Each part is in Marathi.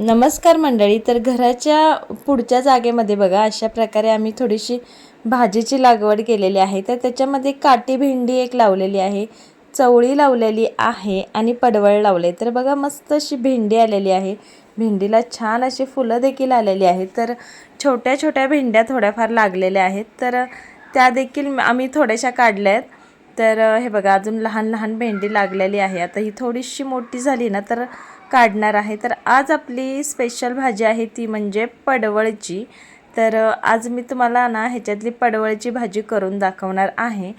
नमस्कार मंडळी तर घराच्या पुढच्या जागेमध्ये बघा अशा प्रकारे आम्ही थोडीशी भाजीची लागवड केलेली आहे. तर त्याच्यामध्ये काटी भेंडी एक लावलेली आहे चवळी लावलेली आहे आणि पडवळ लावले तर बघा मस्त अशी भेंडी आलेली आहे. भेंडीला छान अशी फुलं देखील आलेली आहेत. तर छोट्या छोट्या भेंड्या थोड्याफार लागलेल्या आहेत. तर त्या देखील आम्ही थोड्याशा काढल्या आहेत. तर हे बघा अजून लहान लहान भेंडी लागलेली आहे. आता ही थोडीशी मोठी झाली ना तर काढणार आहे. तर आज आपली स्पेशल भाजी आहे ती म्हणजे पडवळची. तर आज मी तुम्हाला ना ह्याच्यातली पडवळची भाजी करून दाखवणार आहे.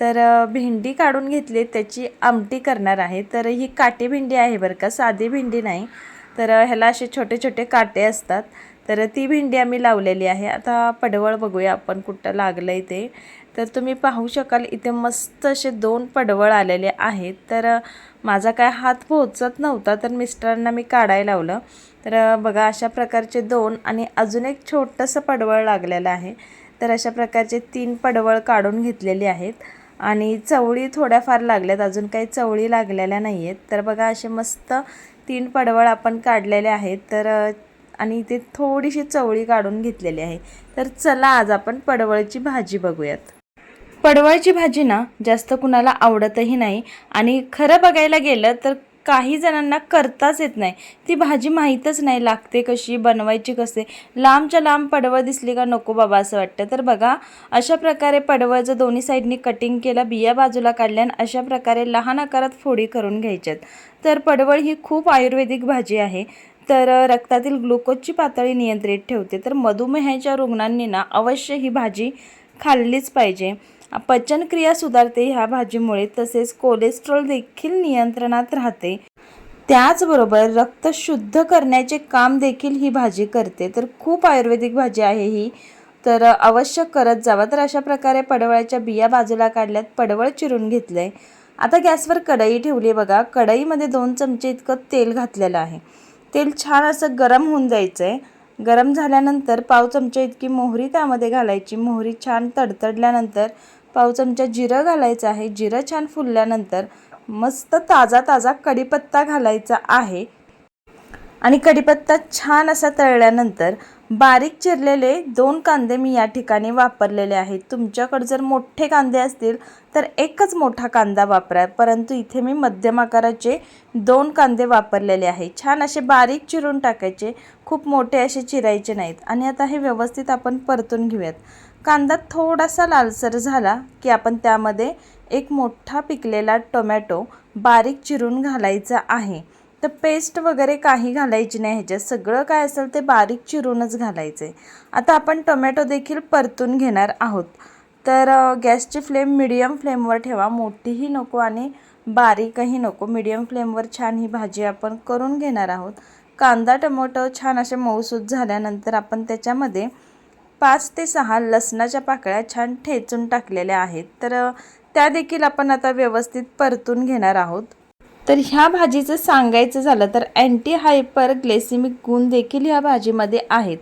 तर भेंडी काढून घेतली त्याची आमटी करणार आहे. तर ही काटी भेंडी आहे बरं का साधी भेंडी नाही. तर ह्याला असे छोटे छोटे काटे असतात. तर ती भेंडी आम्ही लावलेली आहे. आता पडवळ बघूया आपण कुठं लागलं आहे ते. तर तुम्ही पाहू शकाल इथे मस्त असे दोन पडवळ आलेले आहेत. तर माझा काय हात पोहोचत नव्हता तर मिस्टरांना मी काढायला लावलं. तर बघा अशा प्रकारचे दोन आणि अजून एक छोटंसं पडवळ लागलेलं आहे. तर अशा प्रकारचे तीन पडवळ काढून घेतलेली आहेत. आणि चवळी थोड्याफार लागल्यात अजून काही चवळी लागलेल्या नाही आहेत तर बघा असे मस्त तीन पडवळ आपण काढलेले आहेत. तर आणि इथे थोडीशी चवळी काढून घेतलेली आहे. तर चला आज आपण पडवळची भाजी बघूयात. पडवळची भाजी ना जास्त कुणाला आवडतही नाही. आणि खरं बघायला गेलं तर काही जणांना करताच येत नाही. ती भाजी माहीतच नाही लागते कशी बनवायची कसे. लांबच्या लांब पडवळ दिसली का नको बाबा असं वाटतं. तर बघा अशा प्रकारे पडवळचं दोन्ही साईडनी कटिंग केलं बिया बाजूला काढल्या आणि अशा प्रकारे लहान आकारात फोडी करून घ्यायच्यात. तर पडवळ ही खूप आयुर्वेदिक भाजी आहे. तर रक्तातील ग्लुकोजची पातळी नियंत्रित ठेवते. तर मधुमेहाच्या रुग्णांनी ना अवश्य ही भाजी खाल्लीच पाहिजे. पचनक्रिया सुधारते ह्या भाजीमुळे तसेच कोलेस्ट्रॉल देखील नियंत्रणात राहते. त्याचबरोबर रक्त शुद्ध करण्याचे काम देखील ही भाजी करते. तर खूप आयुर्वेदिक भाजी आहे ही. तर अवश्य करत जावा. तर अशा प्रकारे पडवळाच्या बिया बाजूला काढल्यात पडवळ चिरून घेतलंय. आता गॅसवर कढई ठेवली बघा. कढईमध्ये दोन चमचे इतकं तेल घातलेलं आहे. तेल छान असं गरम होऊन जायचं आहे गरम झाल्यानंतर पाव चमचा इतकी मोहरी त्यामध्ये घालायची. मोहरी छान तडतडल्यानंतर पाव चमचा जिरं घालायचं आहे. जिरं छान फुलल्यानंतर मस्त ताजा ताजा कढीपत्ता घालायचा आहे. आणि कढीपत्ता छान असा तळल्यानंतर बारीक चिरलेले दोन कांदे मी या ठिकाणी वापरलेले आहेत. तुमच्याकडे जर मोठे कांदे असतील तर एकच मोठा कांदा वापरा परंतु इथे मी मध्यम आकाराचे दोन कांदे वापरलेले आहे. छान असे बारीक चिरून टाकायचे खूप मोठे असे चिरायचे नाहीत. आणि आता हे व्यवस्थित आपण परतून घेऊयात. कांदा थोडासा लालसर झाला की आपण त्यामध्ये एक मोठा पिकलेला टोमॅटो बारीक चिरून घालायचा आहे. तर पेस्ट वगैरे काही घालायची नाही ह्याच्यात. सगळं काय असेल ते बारीक चिरूनच घालायचं. आहे आता आपण टोमॅटो देखील परतून घेणार आहोत. तर गॅसची फ्लेम मिडियम फ्लेमवर ठेवा. मोठीही नको आणि बारीकही नको. मिडियम फ्लेमवर छान ही भाजी आपण करून घेणार आहोत. कांदा टोमॅटो छान असे मऊसूत झाल्यानंतर आपण त्याच्यामध्ये पाच ते सहा लसणाच्या पाकळ्या छान ठेचून टाकलेल्या आहेत. तर त्या देखील आपण आता व्यवस्थित परतून घेणार आहोत. तर ह्या भाजीचं सांगायचं झालं तर अँटी हायपर ग्लेसिमिक गुण देखील ह्या भाजीमध्ये आहेत.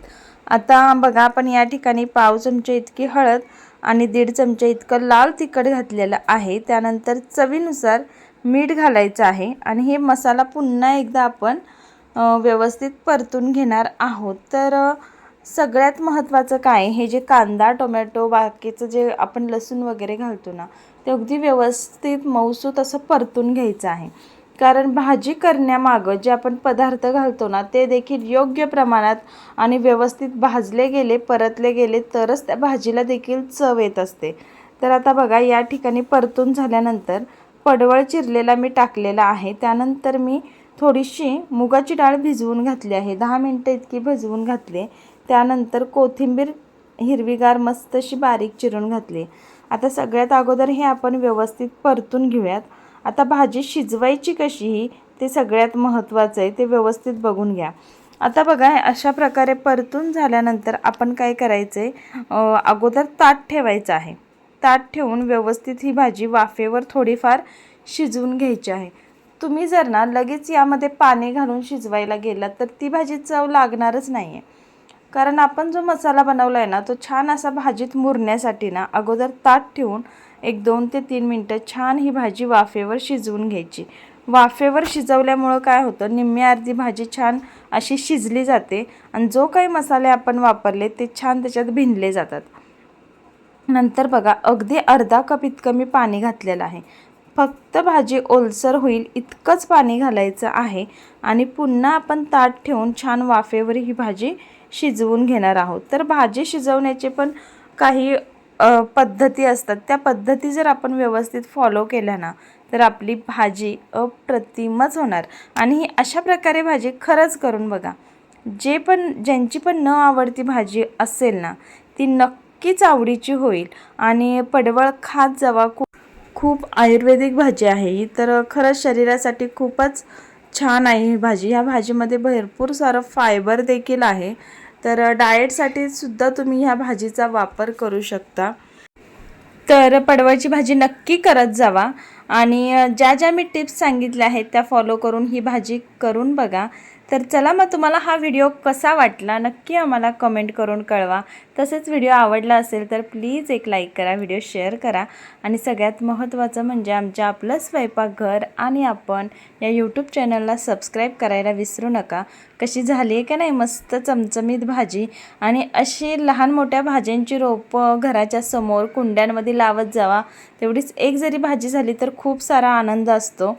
आता बघा आपण या ठिकाणी पाव चमचे इतकी हळद आणि दीड चमचे इतकं लाल तिखट घातलेलं आहे. त्यानंतर चवीनुसार मीठ घालायचं आहे आणि हे मसाला पुन्हा एकदा आपण व्यवस्थित परतून घेणार आहोत. तर सगळ्यात महत्त्वाचं काय हे जे कांदा टोमॅटो बाकीचं जे आपण लसूण वगैरे घालतो ना ते अगदी व्यवस्थित मऊसूत असं परतून घ्यायचं आहे. कारण भाजी करण्यामागं जे आपण पदार्थ घालतो ना ते देखील योग्य प्रमाणात आणि व्यवस्थित भाजले गेले परतले गेले तरच त्या भाजीला देखील चव येत असते. तर आता बघा या ठिकाणी परतून झाल्यानंतर पडवळ चिरलेला मी टाकलेला आहे. त्यानंतर मी थोडीशी मुगाची डाळ भिजवून घातली आहे. दहा मिनटं इतकी भिजवून घातली त्यानंतर कोथिंबीर हिरवीगार मस्त अशी बारीक चिरून घातली. आता सगळ्यात अगोदर हे आपण व्यवस्थित परतून घेऊयात. आता भाजी शिजवायची कशी ही ते सगळ्यात महत्त्वाचं आहे ते व्यवस्थित बघून घ्या. आता बघा अशा प्रकारे परतून झाल्यानंतर आपण काय करायचं आहे अगोदर ताट ठेवायचं आहे. ताट ठेवून व्यवस्थित ही भाजी वाफेवर थोडीफार शिजवून घ्यायची आहे. तुम्ही जर ना लगेच यामध्ये पाणी घालून शिजवायला गेलात तर ती भाजी चव लागणारच नाही आहे कारण आपण जो मसाला बनवला आहे ना तो छान असा भाजीत मुरण्यासाठी ना अगोदर ताट ठेवून एक दोन ते तीन मिनटं छान ही भाजी वाफेवर शिजवून घ्यायची. वाफेवर शिजवल्यामुळं काय होतं निम्मी अर्धी भाजी छान अशी शिजली जाते आणि जो काही मसाले आपण वापरले ते छान त्याच्यात भिनले जातात. नंतर बघा अगदी अर्धा कप इतकं मी पाणी घातलेलं आहे. फक्त भाजी ओलसर होईल इतकंच पाणी घालायचं आहे आणि पुन्हा आपण ताट ठेवून छान वाफेवर ही भाजी शिजवून घेणार आहोत. तर भाजी शिजवण्याचे पण काही पद्धती असतात. त्या पद्धती जर आपण व्यवस्थित फॉलो केल्या ना तर आपली भाजी अप्रतिमच होणार. आणि ही अशा प्रकारे भाजी खरंच करून बघा. जे पण ज्यांची पण न आवडती भाजी असेल ना ती नक्कीच आवडीची होईल. आणि पडवळ खात जावा. खूप खूप आयुर्वेदिक भाजी आहे ही. तर खरंच शरीरासाठी खूपच छान आहे ही भाजी. ह्या भाजीमध्ये भरपूर सारं फायबर देखील आहे. तर डाएटसाठी सुद्धा तुम्ही ह्या भाजीचा वापर करू शकता. तर पडवळची भाजी नक्की करत जावा. आणि ज्या ज्या मी टिप्स सांगितल्या आहेत त्या फॉलो करून ही भाजी करून बघा. तर चला मग तुम्हाला हा व्हिडिओ कसा वाटला नक्की आम्हाला कमेंट करून कळवा. तसेच व्हिडिओ आवडला असेल तर प्लीज एक लाईक करा व्हिडिओ शेअर करा. आणि सगळ्यात महत्त्वाचं म्हणजे आमच्या आपलं स्वयंपाकघर आणि आपण या यूट्यूब चॅनलला सबस्क्राईब करायला विसरू नका. कशी झाली आहे का नाही? मस्त चमचमीत भाजी आणि अशी लहान मोठ्या भाज्यांची रोपं घराच्या समोर कुंड्यांमध्ये लावत जावा. तेवढीच एक जरी भाजी झाली तर खूप सारा आनंद असतो.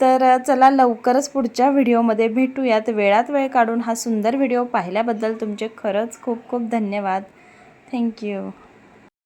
तर चला लवकरच पुढच्या व्हिडिओमध्ये भेटूयात. वेळात वेळ काढून हा सुंदर व्हिडिओ पाहिल्याबद्दल तुमचे खरंच खूप खूप धन्यवाद. थँक्यू.